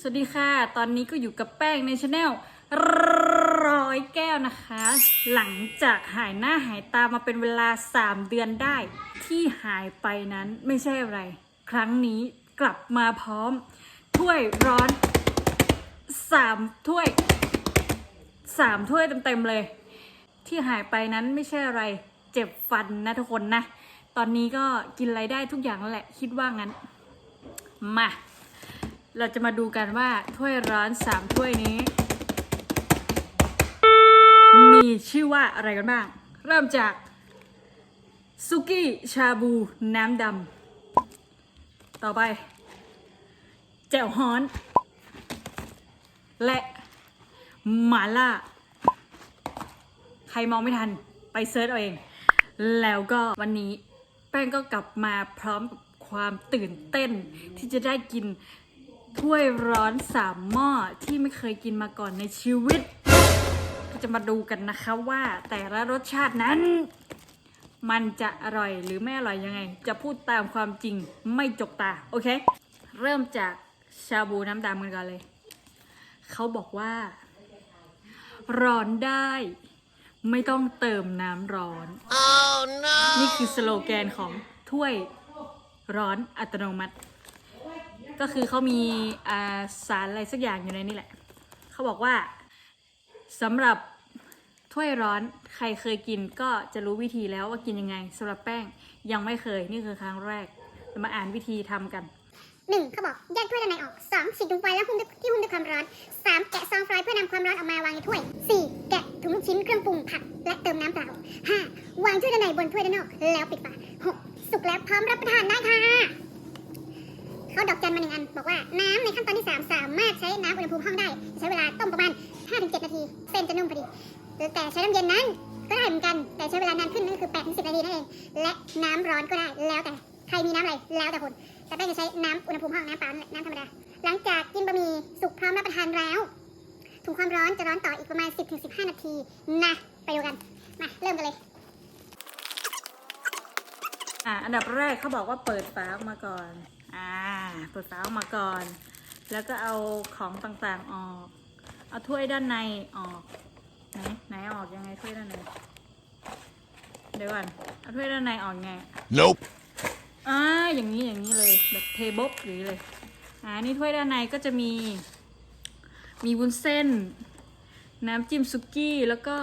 สวัสดีค่ะ ตอนนี้ก็อยู่กับแป้งในชาแนลร้อยแก้วนะคะ หลังจากหายหน้าหายตามาเป็นเวลา 3 เดือนได้ ที่หายไปนั้นไม่ใช่อะไร ครั้งนี้กลับมาพร้อม ถ้วยร้อน 3 ถ้วย 3 ถ้วยเต็มๆเลย ที่หายไปนั้นไม่ใช่อะไร เจ็บฟันนะทุกคนนะ ตอนนี้ก็กินอะไรได้ทุกอย่างแหละ คิดว่างั้น มา เราจะมาดูกันว่าถ้วยร้อนสามถ้วยนี้ มีชื่อว่าอะไรกันบ้าง เริ่มจากซุกี้ชาบูน้ำดำต่อไป แจ่วฮ้อน และหมาล่า ใครมองไม่ทันไปเซิร์ชเอาเอง แล้วก็วันนี้แป้งก็กลับมาพร้อมกับความตื่นเต้นที่จะได้กิน ถ้วยร้อนสามหม้อที่ไม่เคยกินมาก่อนในชีวิตก็จะมาดูกันนะคะว่าแต่ละรสชาตินั้น มันจะอร่อยหรือไม่อร่อยยังไง จะพูดตามความจริงไม่จกตา โอเค เริ่มจากชาบูน้ำดำกันก่อนเลย เขาบอกว่า ร้อนได้ ไม่ต้องเติมน้ำร้อน Oh no! นี่คือสโลแกนของถ้วยร้อนอัตโนมัติ ก็คือเขามีสารอะไรสักอย่างอยู่ในนี่แหละ เขาบอกว่าสำหรับถ้วยร้อนใครเคยกินก็จะรู้วิธีแล้วว่ากินยังไงสำหรับแป้งยังไม่เคยนี่คือครั้งแรกเรามาอ่านวิธีทำกันหนึ่งเขาบอกแยกถ้วยด้านในออกสองฉีดถุงไฟแล้วหุ้มที่หุ้มด้วยความร้อนสามแกะซองไฟเพื่อนำความร้อนออกมาวางในถ้วยสี่แกะถุงลูกชิ้นเครื่องปรุงผักและเติมน้ำเปล่าห้าวางถ้วยด้านในบนถ้วยด้านนอกแล้วปิดฝาหกสุกแล้วพร้อมรับประทานได้ค่ะ เขาดอกจันมาหนึ่งอัน บอกว่าน้ำในขั้นตอนที่สามสามารถใช้น้ำอุณหภูมิห้องได้ ใช้เวลาต้มประมาณ 5-7 นาที เส้นจะนุ่มพอดีแต่ใช้น้ำเย็นนั้นก็ได้เหมือนกัน แต่ใช้เวลานานขึ้นนั่นคือ8-10 นาทีนั่นเอง และน้ำร้อนก็ได้ แล้วแต่ ใครมีน้ำอะไร แล้วแต่คน แต่แป้งจะใช้น้ำอุณหภูมิห้องน้ำเปล่าน้ำธรรมดา หลังจากกินบะหมี่สุกพร้อมรับประทานแล้วถุงความร้อนจะร้อนต่ออีกประมาณ 10-15 นาทีนะ ไปดูกัน มาเริ่มกันเลยอ่าอันดับแรกเขาบอกว่าเปิดฝาออกมาก่อน อ่าเปิดฝาออกมาก่อน แล้วก็เอาของต่างๆออก เอาถ้วยด้านในออก ไหนไหนออกยังไงถ้วยด้านในเดี๋ยวก่อนเอาถ้วยด้านในออกไง Nope. อ่าอย่างนี้อย่างนี้เลยแบบเทเบิลอย่างนี้เลยอ่านี่ถ้วยด้านในก็จะมี มีวุ้นเส้น น้ำจิ้มซุกี้แล้วก็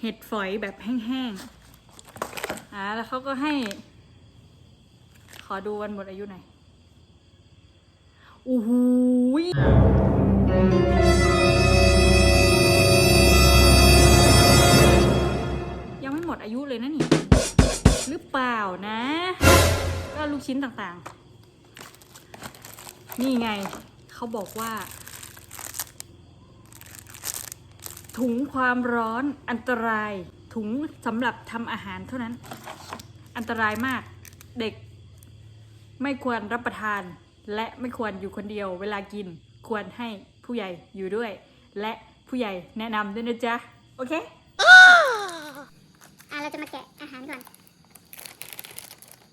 เห็ดฝอยแบบแห้งๆอ่าแล้วเขาก็ให้ข อดูวันหมดอายุหน่อยโอ้โหยยังไม่หมดอายุเลยนะนี่ หรือเปล่านะ ก็ลูกชิ้นต่างๆ นี่ไง เขาบอกว่า ถุงความร้อนอันตรายถุงสำหรับทำอาหารเท่านั้น อันตรายมากเด็ก ไม่ควรรับประทาน และไม่ควรอยู่คนเดียว เวลากินควรให้ผู้ใหญ่อยู่ด้วย และผู้ใหญ่แนะนำด้วยนะจ๊ะ โอเคอะเราจะมาแกะอาหารก่อน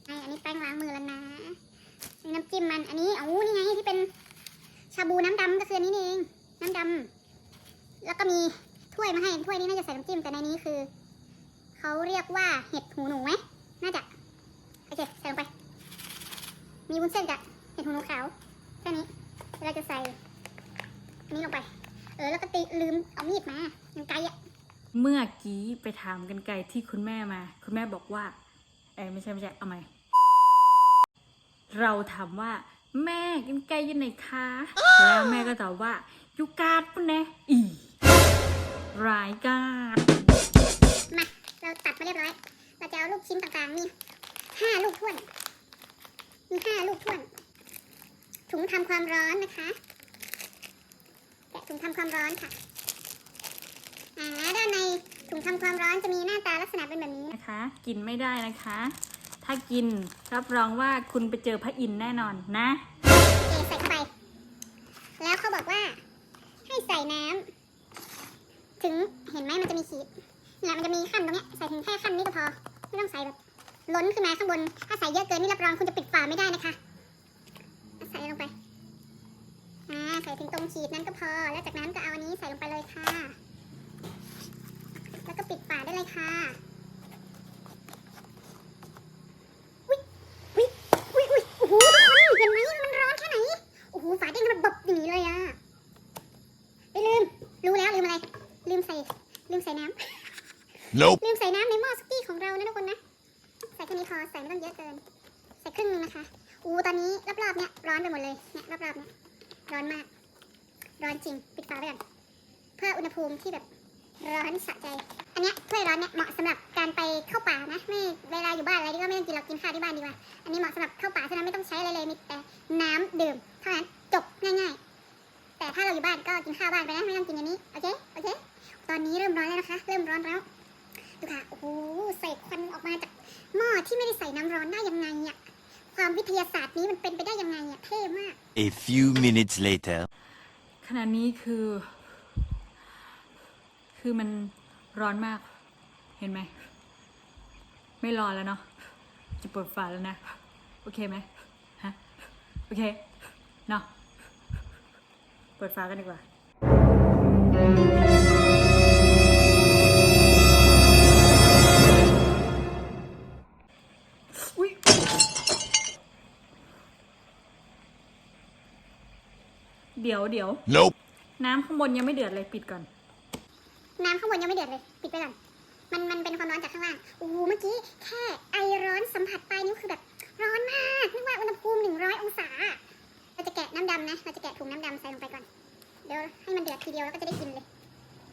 ไออันนี้แป้งล้างมือแล้วนะนี่น้ำจิ้มมันอันนี้อ๋อนี่ไงที่เป็นชาบูน้ำดำก็คืออันนี้เอง น้ำดำแล้วก็มีถ้วยมาให้ถ้วยนี้น่าจะใส่น้ำจิ้มแต่ในนี้คือเขาเรียกว่าเห็ดหูหนูไหมน่าจะ โอเค ใส่ลงไป มีวุ้นเส้นกับเห็ดหูหนูขาวแค่นี้แล้วเราจะใส่อันนี้ลงไป เออแล้วก็ตีลืมเอามีดมายังไกลอะเมื่อกี้ไปถามกันไกลที่คุณแม่มา คุณแม่บอกว่าเอ้ยไม่ใช่ไม่ใช่เอาใหม่เราถามว่า แม่กันไกลอยังไหนคะแล้วแม่ก็ตอบว่าอยูการ์ดปุ่นแน่อีรายการดมาเราตัดมาเรียบร้อย เราจะเอาลูกชิ้นต่างๆมีห้าลูกถ้วน มีห้าลูกถ้วน ถุงทำความร้อนนะคะ แกะถุงทำความร้อนค่ะ อ่าด้านในถุงทำความร้อนจะมีหน้าตาลักษณะเป็นแบบนี้ นะคะ กินไม่ได้นะคะ ถ้ากินรับรองว่าคุณไปเจอพระอินทร์แน่นอนนะเทใส่เข้าไป แล้วเขาบอกว่า ให้ใส่น้ำถึงเห็นไหมมันจะมีขีดเนี่ยมันจะมีขั้นตรงเนี้ยใส่ถึงแค่ขั้นนี้ก็พอ ไม่ต้องใส่แบบ ล้นขึ้นมาข้างบน ถ้าใส่เยอะเกินนี่รับรองคุณจะปิดฝาไม่ได้นะคะ ใส่ลงไป อ่า ใส่ถึงตรงขีดนั้นก็พอ แล้วจากนั้นก็เอาอันนี้ใส่ลงไปเลยค่ะ แล้วก็ปิดฝาได้เลยค่ะวิวิวิวิโอ้โหทุกคนเห็นไหมมันร้อนแค่ไหนโอ้โหฝาเด้งมันบบอย่างนี้เลยอะไม่ลืมรู้แล้วลืมอะไรลืมใส่ ลืมใส่น้ำ Nope. อนไปหมดเลยเนี่ยรอบๆเนี่ยร้อนมาก ร้อนจริงปิดฝาไว้ก่อนเพื่ออุณหภูมิที่แบบร้อนสะใจ อันเนี้ยถ้วยร้อนเนี่ยเหมาะสำหรับการไปเข้าป่านะไม่เวลาอยู่บ้านอะไรนี่ก็ไม่ต้องกินหรอกกินข้าวที่บ้านดีกว่า อันนี้เหมาะสำหรับเข้าป่าฉะนั้นไม่ต้องใช้อะไรเลยมีแต่น้ำดื่มเท่านั้นจบง่าย ๆ แต่ถ้าเราอยู่บ้านก็กินข้าวบ้านไปนะไม่ต้องกินอันนี้โอเคโอเค ตอนนี้เริ่มร้อนแล้วนะคะ เริ่มร้อนแล้วดูค่ะโอ้โหใส่ควันออกมาจากหม้อที่ไม่ได้ใส่น้ำร้อนได้ยังไงอะ ความวิทยาศาสตร์นี้มันเป็นไปได้ยังไงอะเท่มาก A few minutes later. ขณะนี้คือ คือมันร้อนมาก เห็นไหม ไม่รอแล้วเนาะ จะเปิดฝาแล้วนะ โอเคไหมฮะ โอเค เนาะ เปิดฝากันดีกว่า ยวเดี๋ยว Nope. น้ำข้างบนยังไม่เดือดเลยปิดก่อน น้ำข้างบนยังไม่เดือดเลย ปิดไปก่อน มันมันเป็นความร้อนจากข้างล่างโอ้โหเมื่อกี้แค่ไอร้อนสัมผัสปลายนิ้วคือแบบร้อนมากนึกว่าอุณหภูมิ100องศา เราจะแกะน้ำดำนะ เราจะแกะถุงน้ำดำใส่ลงไปก่อน เดี๋ยวให้มันเดือดทีเดียวแล้วก็จะได้กินเลย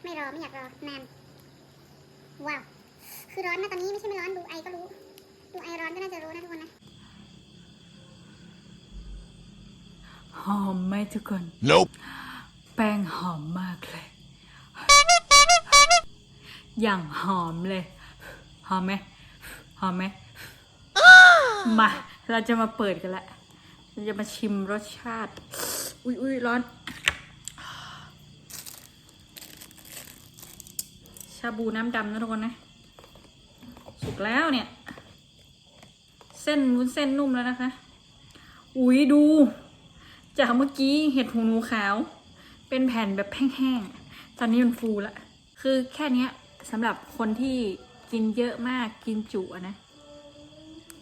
ไม่รอไม่อยากรอนาน ว้าว คือร้อนนะตอนนี้ไม่ใช่ไม่ร้อนดูไอก็รู้ ดูไอร้อนก็น่าจะรู้นะทุกคนนะ หอมไหมทุกคน Nope. แป้งหอมมากเลย อย่างหอมเลย หอมไหมหอมไหมมา เราจะมาเปิดกันละเราจะมาชิมรสชาติ อุ้ยอุ้ยร้อน ชาบูน้ำดำนะทุกคนนะ สุกแล้วเนี่ย เส้นวุ้นเส้นนุ่มแล้วนะคะ อุ้ยดู จากเมื่อกี้เห็ดหูหนูขาว เป็นแผ่นแบบแห้งๆ ตอนนี้มันฟูละ คือแค่นี้สำหรับคนที่กินเยอะมากกินจุนะ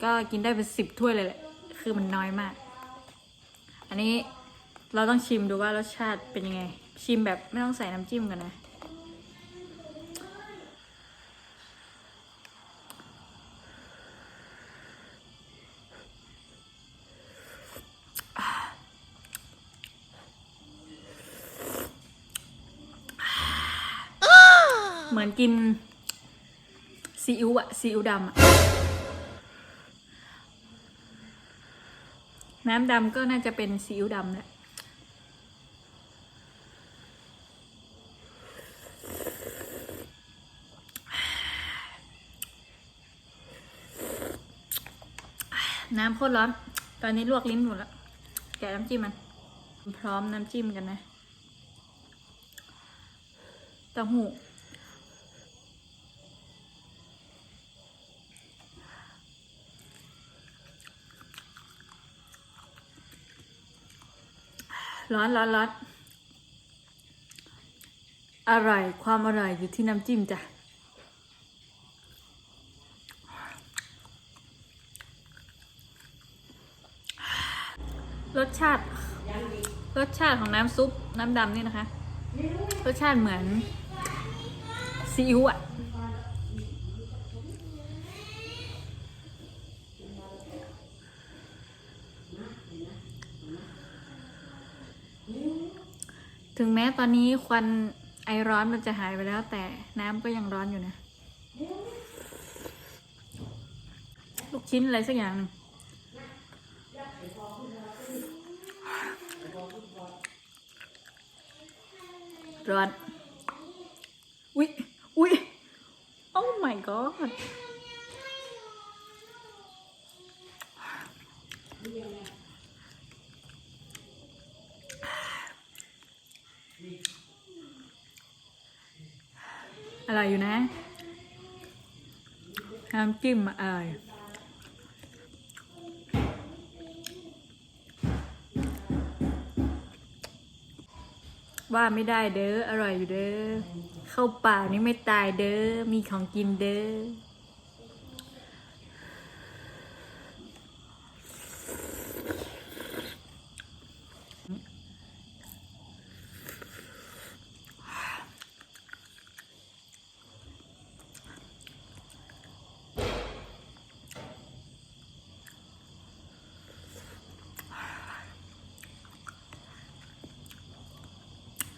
ก็กินได้เป็นสิบถ้วยเลยแหละ คือมันน้อยมาก อันนี้เราต้องชิมดูว่ารสชาติเป็นยังไง ชิมแบบไม่ต้องใส่น้ำจิ้มกันนะ เหมือนกินซีอิ๊วอะซีอิ๊วดำอะน้ำดำก็น่าจะเป็นซีอิ๊วดำแหละน้ำโคตรร้อน ตอนนี้ลวกลิ้นหมดแล้ว แกะน้ำจิ้มมัน พร้อมน้ำจิ้มกันนะเต้าหู้ ร้อนร้อนร้อนอร่อยความอร่อยอยู่ที่น้ำจิ้มจ้ะรสชาติ รสชาติของน้ำซุปน้ำดำนี่นะคะ รสชาติเหมือนซีอิ๊วอะ ถึงแม้ตอนนี้ควันไอร้อนมันจะหายไปแล้ว แต่น้ำก็ยังร้อนอยู่นะ ลูกชิ้นอะไรสักอย่างหนึ่งร้อน อุ๊ย อุ๊ย oh my god อร่อยอยู่นะน้ำจิ้มอะอร่อยว่าไม่ได้เด้อ อร่อยอยู่เด้อ เข้าป่านี่ไม่ตายเด้อ มีของกินเด้อ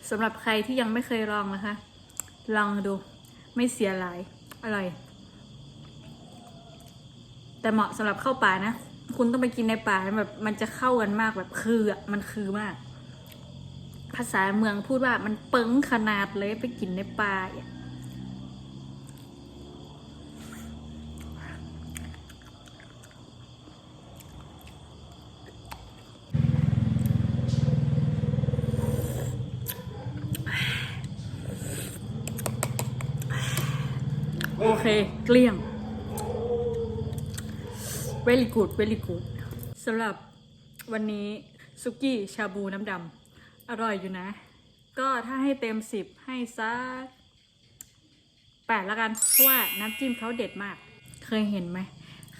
สำหรับใครที่ยังไม่เคยลองนะคะ ลองดู ไม่เสียหลาย อร่อย แต่เหมาะสำหรับเข้าป่านะ คุณต้องไปกินในป่าแบบมันจะเข้ากันมากแบบคืออะมันคือมาก ภาษาเมืองพูดว่ามันเปิงขนาดเลยไปกินในป่าอะ โอเค เกลี้ยง very good very good สำหรับวันนี้ซุกี้ชาบูน้ำดำอร่อยอยู่นะ ก็ถ้าให้เต็มสิบให้สักแปดล้วกัน เพราะว่าน้ำจิ้มเขาเด็ดมาก เคยเห็นไหม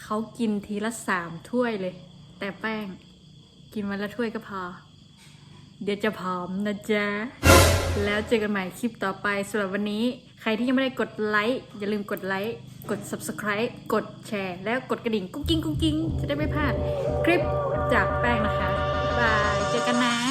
เขากินทีละสามถ้วยเลย แต่แป้งกินวันละถ้วยก็พอ เดี๋ยวจะผอมนะจ๊ะ แล้วเจอกันใหม่คลิปต่อไปสำหรับวันนี้ ใครที่ยังไม่ได้กดไลค์อย่าลืมกดไลค์กด subscribe กดแชร์ แล้วกดกระดิ่งกุ้งกิ้งกุ้งกิ้งจะได้ไม่พลาดคลิปจากแป้งนะคะบายบายเจอกันนะ